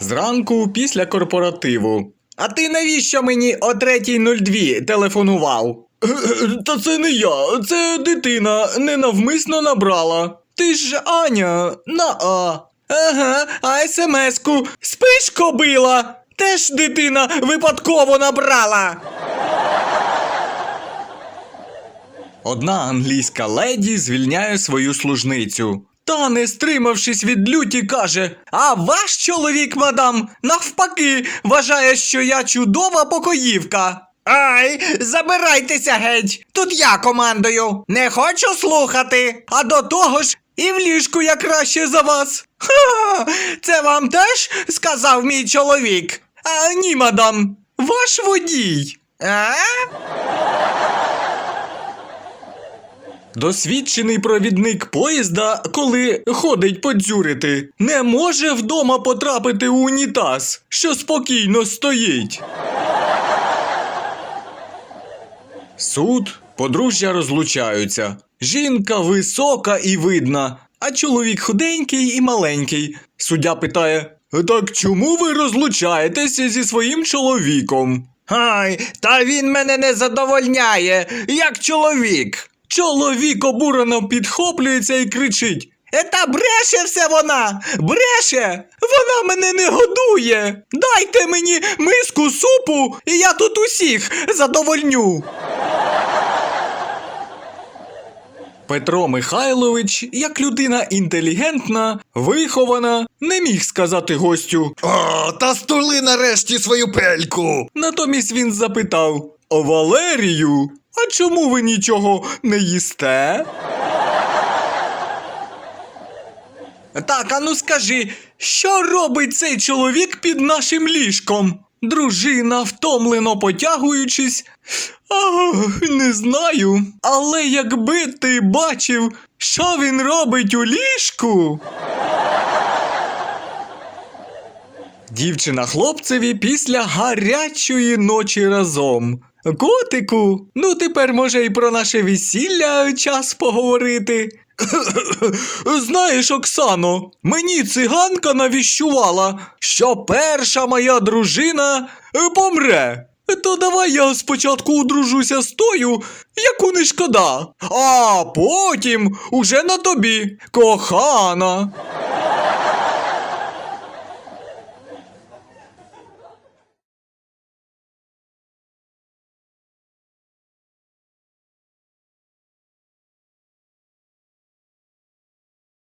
Зранку після корпоративу. А ти навіщо мені о 3.02 телефонував? Та це не я, це дитина ненавмисно набрала. Ти ж Аня на А. Ага, а смс-ку спиш кобила. Теж дитина випадково набрала. Одна англійська леді звільняє свою служницю. Та, не стримавшись від люті, каже: А ваш чоловік, мадам, навпаки, вважає, що я чудова покоївка. Ай, забирайтеся геть. Тут я командую. Не хочу слухати. А до того ж, і в ліжку я краще за вас. Ха, це вам теж сказав мій чоловік. А ні, мадам, ваш водій. А? Досвідчений провідник поїзда, коли ходить подзюрити, не може вдома потрапити у унітаз, що спокійно стоїть. Суд, подружжя розлучаються. Жінка висока і видна, а чоловік худенький і маленький. Суддя питає: Так чому ви розлучаєтеся зі своїм чоловіком? Ай, та він мене не задовольняє, як чоловік. Чоловік обурено підхоплюється і кричить: Та бреше все вона! Бреше! Вона мене не годує! Дайте мені миску супу, і я тут усіх задовольню. Петро Михайлович, як людина інтелігентна, вихована, не міг сказати гостю. О, та стули нарешті свою пельку. Натомість він запитав: О, Валерію, а чому ви нічого не їсте? Так, а ну скажи, що робить цей чоловік під нашим ліжком? Дружина, втомлено потягуючись. А, не знаю. Але якби ти бачив, що він робить у ліжку. Дівчина хлопцеві після гарячої ночі разом. Котику, ну тепер може і про наше весілля час поговорити. Знаєш, Оксано, мені циганка навіщувала, що перша моя дружина е, помре. То давай я спочатку одружуся з тою, яку не шкода, а потім уже на тобі, кохана.